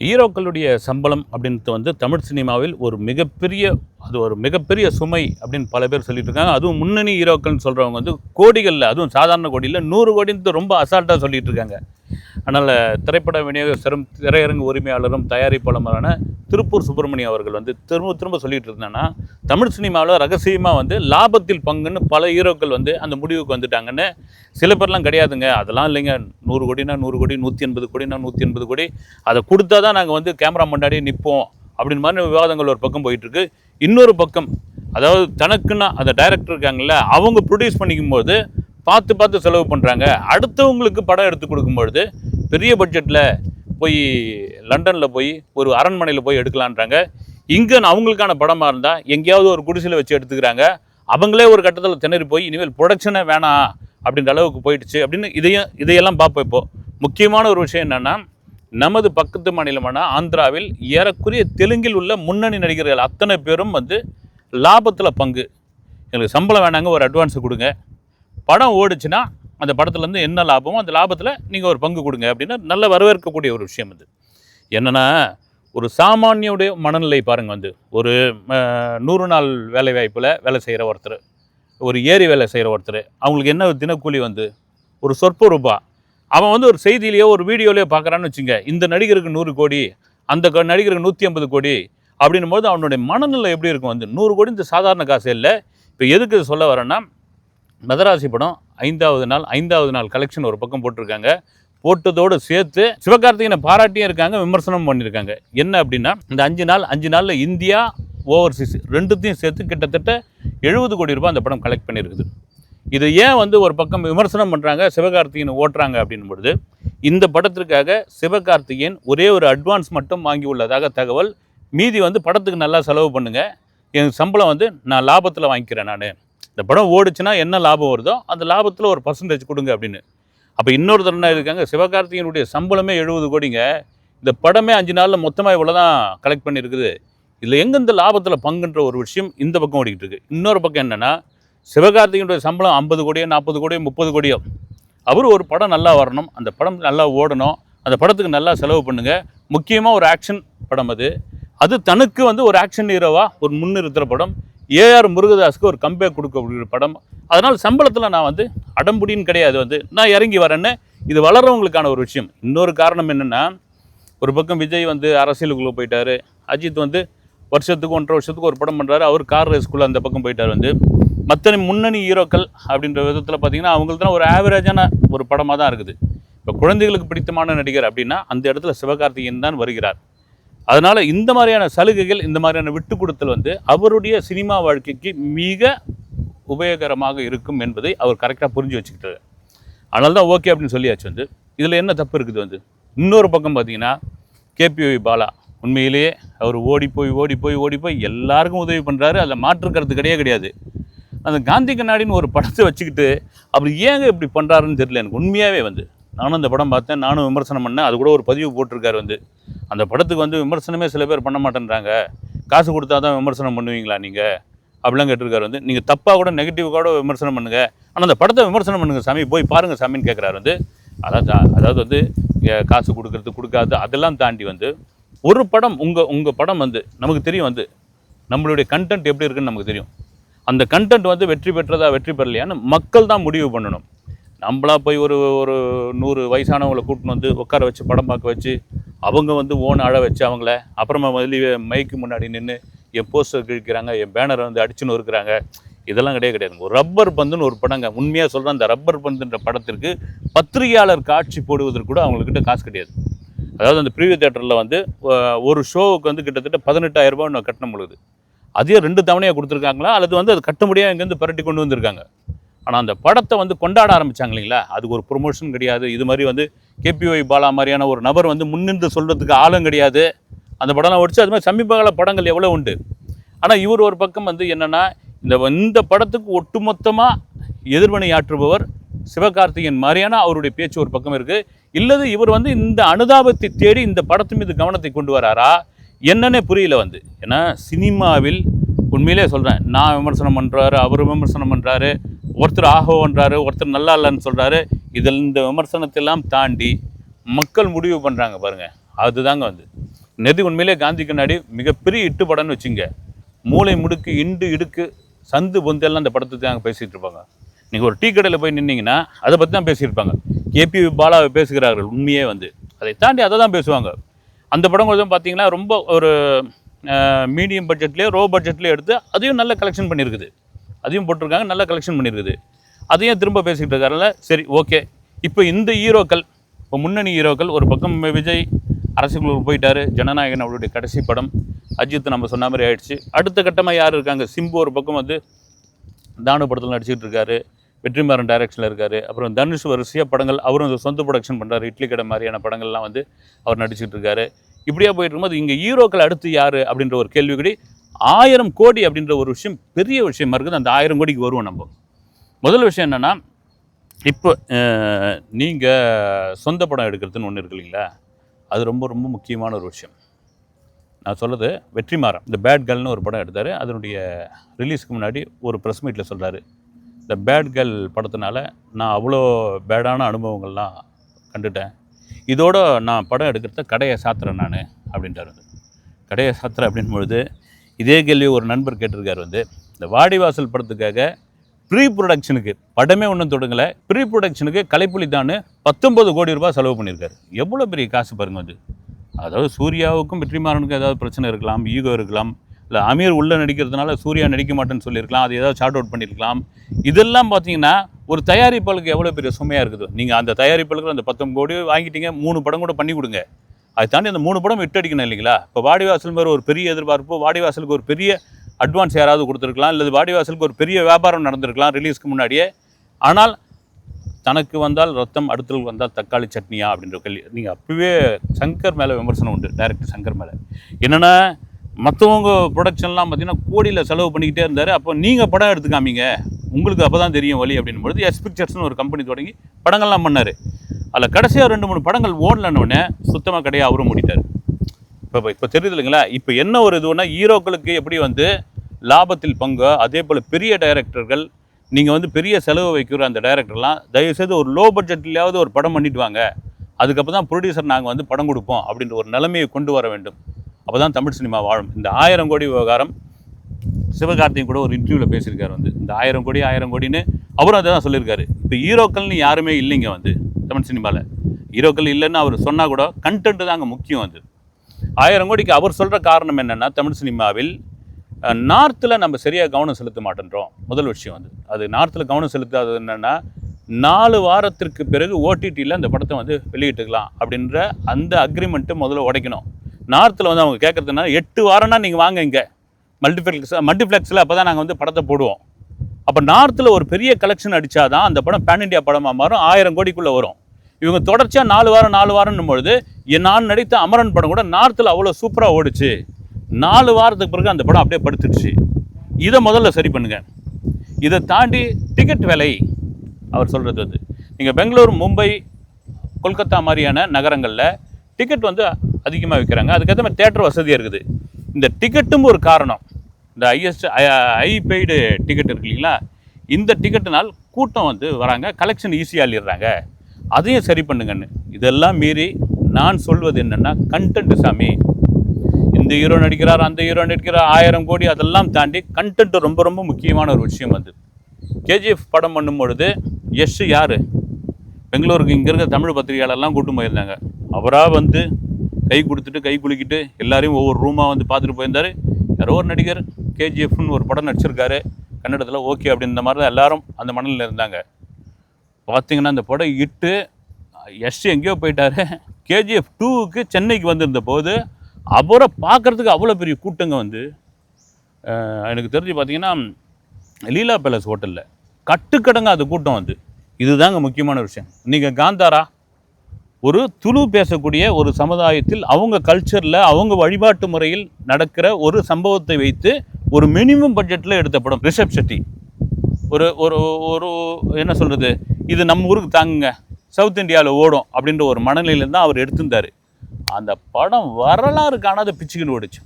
ஹீரோக்களுடைய சம்பளம் அப்படின்றது வந்து தமிழ் சினிமாவில் ஒரு மிகப்பெரிய அது ஒரு மிகப்பெரிய சுமை அப்படின்னு பல பேர் சொல்லிட்டு இருக்காங்க. அதுவும் முன்னணி ஹீரோக்கள்னு சொல்கிறவங்க வந்து கோடிகளில் அதுவும் சாதாரண கோடியில் நூறு கோடின்னு ரொம்ப அசால்ட்டாக சொல்லிட்டு இருக்காங்க. அதனால் திரைப்பட விநியோகஸ்தரும் திரையரங்கு உரிமையாளரும் தயாரிப்பாளருமான திருப்பூர் சுப்பிரமணியம் அவர்கள் வந்து திரும்ப திரும்ப சொல்லிட்டு இருந்தாங்கன்னா தமிழ் சினிமாவில் ரகசியமாக வந்து லாபத்தில் பங்குன்னு பல ஹீரோக்கள் வந்து அந்த முடிவுக்கு வந்துட்டாங்கன்னு சில பேர்லாம் கிடையாதுங்க. அதெல்லாம் இல்லைங்க. நூறு கோடினா நூறு கோடி நூற்றி எண்பது கோடினா நூற்றி எண்பது கோடி. அதை கொடுத்தா தான் நாங்கள் வந்து கேமரா முன்னாடி நிற்போம் அப்படின்னு மாதிரி விவாதங்கள் ஒரு பக்கம் போயிட்டுருக்கு. இன்னொரு பக்கம் அதாவது தனக்குன்னா அந்த டைரக்டர் இருக்காங்கல்ல அவங்க ப்ரொடியூஸ் பண்ணிக்கும்போது பார்த்து பார்த்து செலவு பண்ணுறாங்க அடுத்தவங்களுக்கு படம் எடுத்து கொடுக்கும்பொழுது பெரிய பட்ஜெட்டில் போய் லண்டனில் போய் ஒரு அரண்மனையில் போய் எடுக்கலான்றாங்க. இங்கே அவங்களுக்கான படமாக இருந்தால் எங்கேயாவது ஒரு குடிசையில் வச்சு எடுத்துக்கிறாங்க. அவங்களே ஒரு கட்டத்தில் திணறி போய் இனிமேல் ப்ரொடக்ஷனே வேணாம் அப்படின்ற அளவுக்கு போயிடுச்சு அப்படின்னு இதையும் இதையெல்லாம் பார்ப்போம் இப்போது முக்கியமான ஒரு விஷயம் என்னென்னா நமது பக்கத்து மாநிலமான ஆந்திராவில் ஏறக்குறைய தெலுங்கில் உள்ள முன்னணி நடிகர்கள் அத்தனை பேரும் வந்து லாபத்தில் பங்கு. எங்களுக்கு சம்பளம் வேணாங்க ஒரு அட்வான்ஸை கொடுங்க. படம் ஓடுச்சுன்னா அந்த படத்துலேருந்து என்ன லாபமோ அந்த லாபத்தில் நீங்கள் ஒரு பங்கு கொடுங்க அப்படின்னு நல்ல வரவேற்கக்கூடிய ஒரு விஷயம் இது என்னென்னா ஒரு சாமானியுடைய மனநிலை பாருங்கள் வந்து. ஒரு நூறு நாள் வேலை வாய்ப்பில் வேலை செய்கிற ஒருத்தர் ஒரு ஏரி வேலை செய்கிற ஒருத்தர் அவங்களுக்கு என்ன தினக்கூலி வந்து? ஒரு சொற்ப ரூபா. அவன் வந்து ஒரு செய்தியிலையோ ஒரு வீடியோலையோ பார்க்குறான்னு வச்சுங்க இந்த நடிகருக்கு நூறு கோடி அந்த க- நடிகருக்கு நூற்றி ஐம்பது கோடி அப்படின்னும் போது அவனுடைய மனநிலை எப்படி இருக்கும் வந்து? நூறு கோடி இந்த சாதாரண காசு இல்லை. இப்போ எதுக்கு சொல்ல வரேன்னா மதராசி படம் ஐந்தாவது நாள் ஐந்தாவது நாள் கலெக்ஷன் ஒரு பக்கம் போட்டிருக்காங்க. போட்டதோடு சேர்த்து சிவகார்த்திகேயனை பாராட்டியும் இருக்காங்க விமர்சனம் பண்ணியிருக்காங்க. என்ன அப்படின்னா இந்த அஞ்சு நாள் அஞ்சு நாளில் இந்தியா ஓவர்சீஸ் ரெண்டுத்தையும் சேர்த்து கிட்டத்தட்ட எழுபது கோடி ரூபாய் அந்த படம் கலெக்ட் பண்ணியிருக்குது. இது ஏன் வந்து ஒரு பக்கம் விமர்சனம் பண்ணுறாங்க சிவகார்த்திகேயன் ஓட்டுறாங்க அப்படின்னும் பொழுது இந்த படத்திற்காக சிவகார்த்திகேயன் ஒரே ஒரு அட்வான்ஸ் மட்டும் வாங்கி உள்ளதாக தகவல். மீதி வந்து படத்துக்கு நல்லா செலவு பண்ணுங்கள் என் சம்பளம் வந்து நான் லாபத்தில் வாங்கிக்கிறேன் நான். இந்த படம் ஓடுச்சுன்னா என்ன லாபம் வருதோ அந்த லாபத்தில் ஒரு பர்சன்டேஜ் கொடுங்க அப்படின்னு. அப்போ இன்னொரு தருணம் இருக்காங்க? சிவகார்த்திகனுடைய சம்பளமே எழுபது கோடிங்க. இந்த படமே அஞ்சு நாளில் மொத்தமாக இவ்வளோ தான் கலெக்ட் பண்ணியிருக்குது. இதில் எங்கே இந்த லாபத்தில் பங்குன்ற ஒரு விஷயம் இந்த பக்கம் ஓடிக்கிட்டு இருக்கு. இன்னொரு பக்கம் என்னென்னா சிவகார்த்திகேயனுடைய சம்பளம் ஐம்பது கோடியோ நாற்பது கோடியோ முப்பது கோடியோ. அவர் ஒரு படம் நல்லா வரணும். அந்த படம் நல்லா ஓடணும். அந்த படத்துக்கு நல்லா செலவு பண்ணுங்க. முக்கியமாக ஒரு ஆக்ஷன் படம் அது. அது தனக்கு வந்து ஒரு ஆக்ஷன் ஹீரோவாக ஒரு முன்னிறுத்துகிற படம். ஏஆர் முருகதாஸுக்கு ஒரு கம்பேக் கொடுக்கக்கூடிய படம். அதனால் சம்பளத்தில் நான் வந்து அடம்புடின்னு கிடையாது வந்து. நான் இறங்கி வரேன்னு இது வளர்றவங்களுக்கான ஒரு விஷயம். இன்னொரு காரணம் என்னென்னா ஒரு பக்கம் விஜய் வந்து அரசியலுக்குள்ளே போயிட்டாரு. அஜித் வந்து வருஷத்துக்கு ஒன்றரை வருஷத்துக்கு ஒரு படம் பண்ணுறாரு அவர் கார் ரேஸ்க்குள்ளே அந்த பக்கம் போயிட்டார் வந்து. மற்ற முன்னணி ஹீரோக்கள் அப்படின்ற விதத்தில் பார்த்தீங்கன்னா அவங்களுக்கு தான் ஒரு ஆவரேஜான ஒரு படமாக தான் இருக்குது. இப்போ குழந்தைகளுக்கு பிடித்தமான நடிகர் அப்படின்னா அந்த இடத்துல சிவகார்த்திகேயன் தான் வருகிறார். அதனால் இந்த மாதிரியான சலுகைகள் இந்த மாதிரியான விட்டு கொடுத்தல் வந்து அவருடைய சினிமா வாழ்க்கைக்கு மிக உபயோகரமாக இருக்கும் என்பதை அவர் கரெக்டாக புரிஞ்சு வச்சுக்கிட்டாரு. அதனால தான் ஓகே அப்படின்னு சொல்லியாச்சு வந்து. இதில் என்ன தப்பு இருக்குது வந்து? இன்னொரு பக்கம் பார்த்தீங்கன்னா கேபிஒய் பாலா உண்மையிலேயே அவர் ஓடி போய் ஓடி போய் ஓடி போய் எல்லாருக்கும் உதவி பண்ணுறாரு அதில் மாற்று கருத்து கிடையாது கிடையாது. அந்த காந்தி கண்ணாடின்னு ஒரு படத்தை வச்சுக்கிட்டு அவர் ஏங்க இப்படி பண்ணுறாருன்னு தெரியல எனக்கு உண்மையாகவே வந்து. நானும் அந்த படம் பார்த்தேன் நானும் விமர்சனம் பண்ணேன். அது கூட ஒரு பதிவு போட்டிருக்காரு வந்து. அந்த படத்துக்கு வந்து விமர்சனமே சில பேர் பண்ண மாட்டேன்றாங்க. காசு கொடுத்தா தான் விமர்சனம் பண்ணுவீங்களா நீங்கள் அப்படிலாம் கேட்டிருக்காரு வந்து. நீங்கள் தப்பாக கூட நெகட்டிவ் கூட விமர்சனம் பண்ணுங்கள் ஆனால் அந்த படத்தை விமர்சனம் பண்ணுங்கள் சாமி. போய் பாருங்கள் சாமின்னு கேட்குறாரு வந்து. அதாவது அதாவது வந்து காசு கொடுக்கறது கொடுக்காது அதெல்லாம் தாண்டி வந்து ஒரு படம் உங்கள் உங்கள் படம் வந்து நமக்கு தெரியும் வந்து நம்மளுடைய கண்டென்ட் எப்படி இருக்குன்னு நமக்கு தெரியும். அந்த கண்டென்ட் வந்து வெற்றி பெற்றதா வெற்றி பெறலையான்னு மக்கள் தான் முடிவு பண்ணணும். நம்மளா போய் ஒரு ஒரு நூறு வயசானவங்களை கூட்டின்னு வந்து உட்கார வச்சு படம் பார்க்க வச்சு அவங்க வந்து ஓன் அழ வச்சு அவங்கள அப்புறமா வெளியே மைக்கு முன்னாடி நின்று என் போஸ்டர் கிழிக்கிறாங்க என் பேனரை வந்து அடிச்சுன்னு இருக்கிறாங்க. இதெல்லாம் கிடையாது கிடையாது. ஒரு ரப்பர் பந்துன்னு ஒரு படங்க உண்மையாக சொல்கிறேன் அந்த ரப்பர் பந்துன்ற படத்திற்கு பத்திரிகையாளர் காட்சி போடுவதற்கு கூட அவங்கக்கிட்ட காசு கிடையாது. அதாவது அந்த ப்ரீவியூ தேட்டரில் வந்து ஒரு ஷோவுக்கு வந்து கிட்டத்தட்ட பதினெட்டாயிரம் இன்னும் கட்டணம் பொழுது அதே ரெண்டு தவணையாக கொடுத்துருக்காங்களா? அல்லது வந்து அது கட்ட முடியாது இங்கேருந்து பரட்டி கொண்டு வந்திருக்காங்க? ஆனால் அந்த படத்தை வந்து கொண்டாட ஆரம்பித்தாங்க இல்லைங்களா? அதுக்கு ஒரு ப்ரொமோஷன் கிடையாது. இது மாதிரி வந்து கேபிஒய் பாலா மாதிரியான ஒரு நபர் வந்து முன்னின்று சொல்கிறதுக்கு ஆளும் கிடையாது. அந்த படம்லாம் ஒடிச்சு அது மாதிரி சமீபகால படங்கள் எவ்வளோ உண்டு. ஆனால் இவர் ஒரு பக்கம் வந்து என்னென்னா இந்த இந்த படத்துக்கு ஒட்டுமொத்தமாக எதிர்வினை ஆற்றுபவர் சிவகார்த்திகேயன் மாதிரியான அவருடைய பேச்சு ஒரு பக்கம் இருக்குது இல்லது இவர் வந்து இந்த அனுதாபத்தை தேடி இந்த படத்து மீது கவனத்தை கொண்டு வராரா? என்னன்னே புரியல வந்து. ஏன்னா சினிமாவில் உண்மையிலே சொல்கிறேன் நான் விமர்சனம் பண்ணுறாரு அவர் விமர்சனம் பண்ணுறாரு ஒருத்தர் ஆகோன்றாரு ஒருத்தர் நல்லா இல்லைன்னு சொல்கிறாரு இதில் இந்த விமர்சனத்தெல்லாம் தாண்டி மக்கள் முடிவு பண்ணுறாங்க பாருங்கள் அதுதாங்க வந்து. நெதி உண்மையிலே காந்தி கண்ணாடி மிகப்பெரிய இட்டு படம்னு வச்சுங்க. மூளை முடுக்கு இண்டு இடுக்கு சந்து பொந்தெல்லாம் அந்த படத்தை தாங்க பேசிகிட்டு இருப்பாங்க. நீங்கள் ஒரு டீ கடையில் போய் நின்னீங்கன்னா அதை பற்றி தான் பேசியிருப்பாங்க கேபி பாலாவை பேசுகிறார்கள் உண்மையே வந்து. அதை தாண்டி அதை தான் பேசுவாங்க. அந்த படம் கொஞ்சம் பார்த்தீங்கன்னா ரொம்ப ஒரு மீடியம் பட்ஜெட்லேயே ரோ பட்ஜெட்லேயே எடுத்து அதையும் நல்ல கலெக்ஷன் பண்ணியிருக்குது. அதையும் போட்டிருக்காங்க நல்ல கலெக்ஷன் பண்ணியிருக்குது. அதையும் திரும்ப பேசிக்கிட்டு இருக்காருல்ல சரி ஓகே. இப்போ இந்த ஹீரோக்கள் இப்போ முன்னணி ஹீரோக்கள் ஒரு பக்கம் விஜய் அரசுக்குள்ள போயிட்டார் ஜனநாயகன் அவருடைய கடைசி படம் அஜித் நம்ம சொன்ன மாதிரி ஆயிடுச்சு. அடுத்த கட்டமாக யார் இருக்காங்க? சிம்பு ஒரு பக்கம் வந்து தானு படத்தில் நடிச்சிட்டு இருக்காரு வெற்றிமாறன் டைரக்ஷனில் இருக்கார் அப்புறம் தனுஷ் வரிசையாக படங்கள் அவரும் சொந்த ப்ரொடக்ஷன் பண்ணுறாரு இட்லி கடை மாதிரியான படங்கள்லாம் வந்து அவர் நடிச்சிட்டு இருக்காரு. இப்படியா போயிட்டு இருக்கும்போது இங்கே ஹீரோக்கள் அடுத்து யார் அப்படின்ற ஒரு கேள்விக்குடி ஆயிரம் கோடி அப்படின்ற ஒரு விஷயம் பெரிய விஷயமா இருக்குது. அந்த ஆயிரம் கோடிக்கு வருவோம் நம்ம. முதல் விஷயம் என்னென்னா இப்போ நீங்கள் சொந்த படம் எடுக்கிறதுன்னு ஒன்று இருக்கு இல்லைங்களா? அது ரொம்ப ரொம்ப முக்கியமான ஒரு விஷயம். நான் சொல்கிறது வெற்றிமாறன் இந்த பேட் கேர்ள்னு ஒரு படம் எடுத்தார். அதனுடைய ரிலீஸ்க்கு முன்னாடி ஒரு ப்ரெஸ் மீட்டில் சொல்கிறார் இந்த பேட் கேர்ள் படத்தினால நான் அவ்வளோ பேடான அனுபவங்கள்லாம் கண்டுட்டேன். இதோட நான் படம் எடுக்கிறத கடையை சாத்துறேன் நான் அப்படின்றார். கடையை சாத்துறேன் அப்படின் பொழுது இதே கேள்வி ஒரு நண்பர் கேட்டிருக்காரு வந்து இந்த வாடிவாசல் படத்துக்காக ப்ரீ ப்ரொடக்ஷனுக்கு படமே ஒன்றும் தொடங்கலை ப்ரீ ப்ரொடக்ஷனுக்கு கலைப்புலி பத்தொம்பது கோடி ரூபாய் செலவு பண்ணியிருக்காரு. எவ்வளோ பெரிய காசு பாருங்க வந்து. அதாவது சூர்யாவுக்கும் வெற்றிமாறனுக்கும் ஏதாவது பிரச்சனை இருக்கலாம் ஈகோ இருக்கலாம் இல்லை அமீர் உள்ளே நடிக்கிறதுனால சூர்யா நடிக்க மாட்டேன்னு சொல்லியிருக்கலாம் அது ஏதாவது ஷார்ட் அவுட் பண்ணியிருக்கலாம். இதெல்லாம் பார்த்தீங்கன்னா ஒரு தயாரிப்பாளுக்கு எவ்வளோ பெரிய சுமையாக இருக்குது? நீங்கள் அந்த தயாரிப்பாளுக்கு அந்த பத்தொம்பது கோடி வாங்கிட்டீங்க மூணு படம் கூட பண்ணி கொடுங்க. அதை தாண்டி அந்த மூணு படம் விட்டு அடிக்கணும் இல்லைங்களா? இப்போ வாடிவாசல் மாதிரி ஒரு பெரிய எதிர்பார்ப்பு வாடிவாசலுக்கு ஒரு பெரிய அட்வான்ஸ் யாராவது கொடுத்துருக்கலாம் இல்லை வாடிவாசலுக்கு ஒரு பெரிய வியாபாரம் நடந்திருக்கலாம் ரிலீஸ்க்கு முன்னாடியே. ஆனால் தனக்கு வந்தால் ரத்தம் அடுத்தது வந்தால் தக்காளி சட்னியா அப்படின்ற கேள்வி. நீங்கள் அப்பவே சங்கர் மேலே விமர்சனம் உண்டு டைரக்டர் சங்கர் மேலே. என்னென்னா மற்றவங்க ப்ரொடக்ஷன்லாம் பார்த்தீங்கன்னா கோடியில் செலவு பண்ணிக்கிட்டே இருந்தார். அப்போ நீங்கள் படம் எடுத்துக்காமீங்க உங்களுக்கு அப்போ தான் தெரியும் வழி அப்படின்னும் பொழுது எஸ் பிக்சர்ஸ்னு ஒரு கம்பெனி தொடங்கி படங்கள்லாம் பண்ணார். அதில் கடைசியாக ரெண்டு மூணு படங்கள் ஓடலன்னொடனே சுத்தமாக கிடையாது அவரும் மூடிட்டார். இப்போ இப்போ தெரியுது இல்லைங்களா? இப்போ என்ன ஒரு இதுன்னா ஹீரோக்களுக்கு எப்படி வந்து லாபத்தில் பங்கோ அதே போல் பெரிய டைரக்டர்கள் நீங்கள் வந்து பெரிய செலவு வைக்கிற அந்த டைரக்டர்லாம் தயவுசெய்து ஒரு லோ பட்ஜெட்லையாவது ஒரு படம் பண்ணிட்டு வாங்க. அதுக்கப்புறம் தான் ப்ரொடியூசர் நாங்கள் வந்து படம் கொடுப்போம் அப்படின்ற ஒரு நிலைமையை கொண்டு வர வேண்டும். அப்போ தான் தமிழ் சினிமா வாழும். இந்த ஆயிரம் கோடி விவகாரம் சிவகார்த்திகேயன் கூட ஒரு இன்டர்வியூவில் பேசியிருக்காரு வந்து. இந்த ஆயிரம் கோடி ஆயிரம் கோடின்னு அவரும் அதை தான் சொல்லியிருக்காரு. இப்போ ஹீரோக்கள்னு யாருமே இல்லைங்க வந்து. தமிழ் சினிமாவில் ஹீரோக்கள் இல்லைன்னு அவர் சொன்னால் கூட கண்டென்ட் அங்கே முக்கியம் அது. ஆயிரம் கோடிக்கு அவர் சொல்கிற காரணம் என்னென்னா தமிழ் சினிமாவில் நார்த்தில் நம்ம சரியாக கவனம் செலுத்த மாட்டேன்றோம். முதல் விஷயம் வந்து. அது நார்த்தில் கவனம் செலுத்தாதது என்னென்னா நாலு வாரத்திற்கு பிறகு ஓடிடியில் அந்த படத்தை வந்து வெளியிட்டுக்கலாம் அப்படின்ற அந்த அக்ரிமெண்ட்டு முதல்ல உடைக்கணும். நார்த்தில் வந்து அவங்க கேட்குறதுனா எட்டு வாரம்னா நீங்கள் வாங்க இங்கே. மல்டிஃப்ளெக்ஸ் மல்டிஃப்ளெக்ஸில் அப்போ தான் நாங்கள் வந்து படத்தை போடுவோம். அப்போ நார்த்தில் ஒரு பெரிய கலெக்ஷன் அடித்தாதான் அந்த படம் பேன் இண்டியா படமாக மாறும். ஆயிரம் கோடிக்குள்ளே வரும். இவங்க தொடர்ச்சியாக நாலு வாரம் நாலு வாரம்னும் பொழுது என் நான் நடித்த அமரன் படம் கூட நார்த்தில் அவ்வளோ சூப்பராக ஓடிச்சு. நாலு வாரத்துக்கு பிறகு அந்த படம் அப்படியே படுத்துடுச்சு இதை முதல்ல சரி பண்ணுங்கள் இதை தாண்டி டிக்கெட் விலை அவர் சொல்கிறது வந்து நீங்கள் பெங்களூர் மும்பை கொல்கத்தா மாதிரியான நகரங்களில் டிக்கெட் வந்து அதிகமாக விற்கிறாங்க அதுக்கேற்ற மாதிரி தேட்டர் வசதியாக இருக்குது. இந்த டிக்கெட்டும் ஒரு காரணம். இந்த ஐஎஸ்ட் ஐ பெய்டு டிக்கெட் இருக்கு இல்லைங்களா? இந்த டிக்கெட்டுனால் கூட்டம் வந்து வராங்க கலெக்ஷன் ஈஸியாக அள்ளிடுறாங்க. அதையும் சரி பண்ணுங்கன்னு. இதெல்லாம் மீறி நான் சொல்வது என்னென்னா கண்டென்ட் சாமி. இந்த ஹீரோ நடிக்கிறார் அந்த ஹீரோ நடிக்கிறார் ஆயிரம் கோடி அதெல்லாம் தாண்டி கண்டென்ட் ரொம்ப ரொம்ப முக்கியமான ஒரு விஷயம் வந்து கேஜிஎஃப் படம் பண்ணும் பொழுது யஷ் யார்? பெங்களூருக்கு இங்கே இருக்க தமிழ் பத்திரிகையாளர்லாம் கூட்டு போயிருந்தாங்க. அவராக வந்து கை கொடுத்துட்டு கை குலுக்கிட்டு எல்லாரையும் ஒவ்வொரு ரூமாக வந்து பார்த்துட்டு போயிருந்தார். யாரோ ஒரு நடிகர். கேஜிஎஃப்னு ஒரு படம் நடிச்சிருக்காரு. கன்னடத்தில் ஓகே அப்படின்ற மாதிரி தான் எல்லாரும் அந்த மணலில் இருந்தாங்க. பார்த்தீங்கன்னா அந்த படம் இட்டு எஸ் எங்கேயோ போயிட்டாரு. கேஜிஎஃப் டூவுக்கு சென்னைக்கு வந்திருந்த போது அவரை பார்க்குறதுக்கு அவ்வளோ பெரிய கூட்டங்க வந்து எனக்கு தெரிஞ்சு பார்த்தீங்கன்னா லீலா பேலஸ் ஹோட்டலில் கட்டுக்கடங்க அது கூட்டம் வந்து. இதுதாங்க முக்கியமான விஷயம். நீங்கள் காந்தாரா? ஒரு துளு பேசக்கூடிய ஒரு சமுதாயத்தில் அவங்க கல்ச்சரில் அவங்க வழிபாட்டு முறையில் நடக்கிற ஒரு சம்பவத்தை வைத்து ஒரு மினிமம் பட்ஜெட்டில் எடுத்த படம் ரிஷப் செட்டி ஒரு ஒரு ஒரு என்ன சொல்கிறது இது நம்ம ஊருக்கு தாங்குங்க. சவுத் இந்தியாவில் ஓடும் அப்படின்ற ஒரு மனநிலையில் தான் அவர் எடுத்திருந்தார். அந்த படம் வரலாறு காணாத பிச்சுக்கின்னு ஓடிச்சு.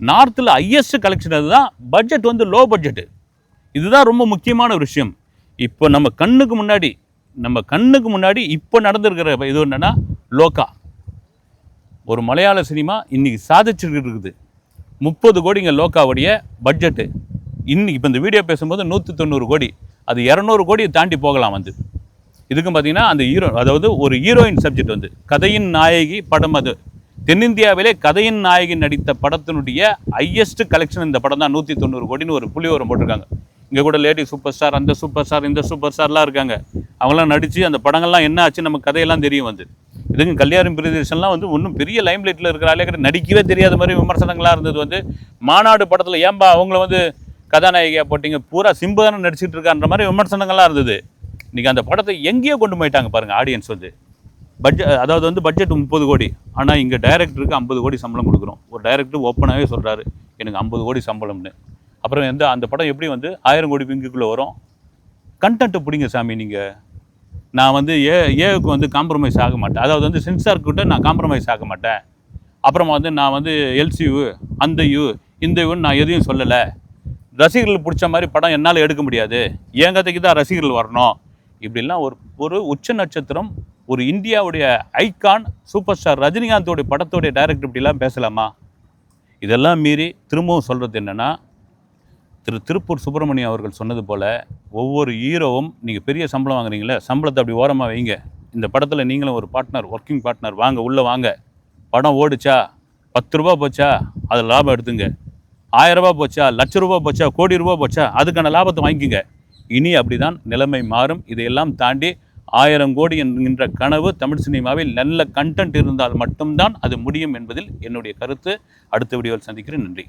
நார்த்தில் ஹையஸ்ட் கலெக்ஷன் அதுதான் பட்ஜெட் வந்து லோ பட்ஜெட்டு இதுதான் ரொம்ப முக்கியமான ஒரு விஷயம். இப்போ நம்ம கண்ணுக்கு முன்னாடி நம்ம கண்ணுக்கு முன்னாடி இப்போ நடந்திருக்கிற இது என்னென்னா லோக்கா ஒரு மலையாள சினிமா இன்றைக்கி சாதிச்சுட்டு இருக்குது. முப்பது கோடிங்க லோக்காவுடைய பட்ஜெட்டு இன்னைக்கு இப்போ இந்த வீடியோ பேசும்போது நூற்றி தொண்ணூறு கோடி. அது இரநூறு கோடியை தாண்டி போகலாம் வந்து. இதுக்கும் பார்த்தீங்கன்னா அந்த ஹீரோ அதாவது ஒரு ஹீரோயின் சப்ஜெக்ட் வந்து. கதையின் நாயகி படம் அது. தென்னிந்தியாவிலே கதையின் நாயகி நடித்த படத்தினுடைய ஹையஸ்ட் கலெக்ஷன் இந்த படம் தான். நூற்றி தொண்ணூறு கோடின்னு ஒரு புள்ளி போட்டிருக்காங்க. இங்கே கூட லேடி சூப்பர் ஸ்டார் அந்த சூப்பர் ஸ்டார் இந்த சூப்பர் ஸ்டார்லாம் இருக்காங்க. அவங்களாம் நடித்து அந்த படங்கள்லாம் என்ன ஆச்சு நம்ம கதையெல்லாம் தெரியும் வந்து. இதுங்க கல்யாணம் பிரதேசம்லாம் வந்து ஒன்றும் பெரிய லைம்லைட்டில் இருக்கிறாலே கிடையாது. நடிக்கவே தெரியாத மாதிரி விமர்சனங்களாக இருந்தது வந்து. மாநாடு படத்தில் ஏன்பா அவங்கள வந்து கதாநாயகியாக போட்டிங்க பூரா சிம்பு தானே நடிச்சிட்டு இருக்கான்ற மாதிரி விமர்சனங்கள்லாம் இருந்தது. இன்றைக்கி அந்த படத்தை எங்கேயோ கொண்டு போயிட்டாங்க பாருங்கள் ஆடியன்ஸ் வந்து. பட்ஜெட் அதாவது வந்து பட்ஜெட் முப்பது கோடி. ஆனால் இங்கே டைரக்டருக்கு ஐம்பது கோடி சம்பளம் கொடுக்குறோம். ஒரு டைரக்டர் ஓப்பனாகவே சொல்கிறாரு எனக்கு ஐம்பது கோடி சம்பளம்னு. அப்புறம் எந்த அந்த படம் எப்படி வந்து ஆயிரம் கோடி பிங்குக்குள்ளே வரும்? கண்டென்ட்டை பிடிங்க சாமி நீங்கள் நான் வந்து ஏ ஏவுக்கு வந்து காம்ப்ரமைஸ் ஆக மாட்டேன். அதாவது வந்து சென்சார் கிட்ட நான் காம்ப்ரமைஸ் ஆக மாட்டேன். அப்புறமா வந்து நான் வந்து எல்சியு அந்த யூ இந்த யூன்னு நான் எதையும் சொல்லலை. ரசிகர்கள் பிடிச்ச மாதிரி படம் என்னால் எடுக்க முடியாது. என் கதைக்கு தான் ரசிகர்கள் வரணும். இப்படிலாம் ஒரு ஒரு உச்ச நட்சத்திரம் ஒரு இந்தியாவுடைய ஐகான் சூப்பர் ஸ்டார் ரஜினிகாந்தோடைய படத்தோடைய டைரக்டர் இப்படிலாம் பேசலாமா? இதெல்லாம் மீறி திரும்பவும் சொல்கிறது என்னென்னா திரு திருப்பூர் சுப்பிரமணியம் அவர்கள் சொன்னது போல் ஒவ்வொரு ஹீரோவும் நீங்கள் பெரிய சம்பளம் வாங்குறீங்களே சம்பளத்தை அப்படி ஓரமாக வைங்க. இந்த படத்தில் நீங்களும் ஒரு பார்ட்னர் ஒர்க்கிங் பார்ட்னர் வாங்க உள்ளே வாங்க. படம் ஓடிச்சா பத்து ரூபா போச்சா அதில் லாபம் எடுத்துங்க. ஆயிரம் போச்சா லட்ச ரூபா போச்சா கோடி ரூபா போச்சா அதுக்கான லாபத்தை வாங்கிக்கோங்க. இனி அப்படிதான் நிலைமை மாறும். இதையெல்லாம் தாண்டி ஆயிரம் கோடி என்கின்ற கனவு தமிழ் சினிமாவில் நல்ல கண்டென்ட் இருந்தால் மட்டும்தான் அது முடியும் என்பதில் என்னுடைய கருத்து. அடுத்த வீடியோவில் சந்திக்கிறேன். நன்றி.